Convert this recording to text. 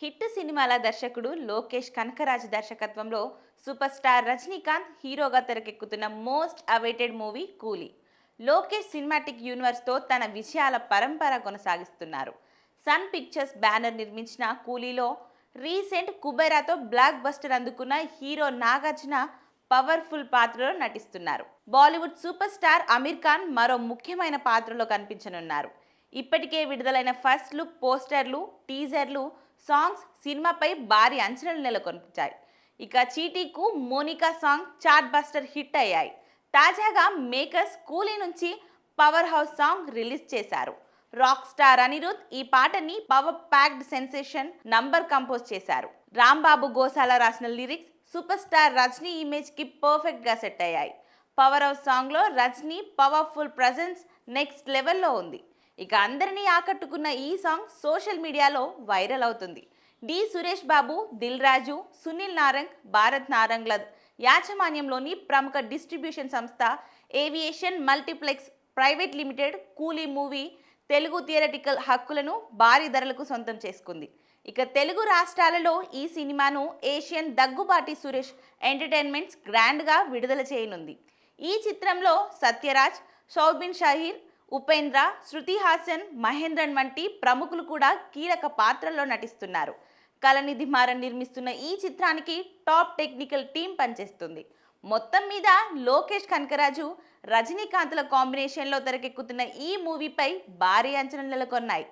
Hit సినిమాల దర్శకుడు లోకేష్ కనకరాజ్ దర్శకత్వంలో సూపర్ స్టార్ రజనీకాంత్ హీరోగా తెరకెక్కుతున్న మోస్ట్ అవైటెడ్ మూవీ కూలీ. లోకేష్ సినిమాటిక్ యూనివర్స్తో తన విజయాల పరంపర కొనసాగిస్తున్నారు. సన్ పిక్చర్స్ బ్యానర్ నిర్మించిన కూలీలో రీసెంట్ కుబేరాతో బ్లాక్ బస్టర్ అందుకున్న హీరో నాగార్జున పవర్ఫుల్ పాత్రలో నటిస్తున్నారు. Bollywood super star Aamir Khan మరో ముఖ్యమైన పాత్రలో కనిపించనున్నారు. ఇప్పటికే విడుదలైన ఫస్ట్ లుక్ పోస్టర్లు టీజర్లు సాంగ్స్ సినిమాపై భారీ అంచనాలు నెలకొల్పించాయి ఇక చీటీకు Monica song chart buster hit అయ్యాయి. తాజాగా మేకర్స్ కూలీ నుంచి పవర్ హౌస్ సాంగ్ రిలీజ్ చేశారు. రాక్ స్టార్ అనిరుద్ ఈ పాటని power packed sensation number compose చేశారు. రాంబాబు గోసాల రాసిన లిరిక్స్ సూపర్ స్టార్ రజనీ ఇమేజ్కి పర్ఫెక్ట్గా సెట్ అయ్యాయి. పవర్ హౌస్ సాంగ్లో రజనీ పవర్ఫుల్ ప్రజెన్స్ నెక్స్ట్ లెవెల్లో ఉంది. ఇక అందరినీ ఆకట్టుకున్న ఈ సాంగ్ సోషల్ మీడియాలో వైరల్ అవుతుంది. డి సురేష్ బాబు దిల్ రాజు సునీల్ నారంగ్ భారత్ నారంగ్ల యాజమాన్యంలోని ప్రముఖ డిస్ట్రిబ్యూషన్ సంస్థ aviation multiplex private limited Coolie movie Telugu theatrical హక్కులను భారీ ధరలకు సొంతం చేసుకుంది. ఇక తెలుగు రాష్ట్రాలలో ఈ సినిమాను ఏషియన్ దగ్గుబాటి సురేష్ ఎంటర్టైన్మెంట్స్ గ్రాండ్గా విడుదల చేయనుంది. ఈ చిత్రంలో సత్యరాజ్ షౌబిన్ షాహీర్ ఉపేంద్ర శృతి హాసన్ మహేంద్రన్ వంటి ప్రముఖులు కూడా కీలక పాత్రల్లో నటిస్తున్నారు. కలనిధి మారన్ నిర్మిస్తున్న ఈ చిత్రానికి టాప్ టెక్నికల్ టీం పనిచేస్తుంది. మొత్తం మీద లోకేష్ కనకరాజు రజనీకాంత్ల కాంబినేషన్లో తెరకెక్కుతున్న ఈ మూవీపై భారీ అంచనాలు నెలకొన్నాయి.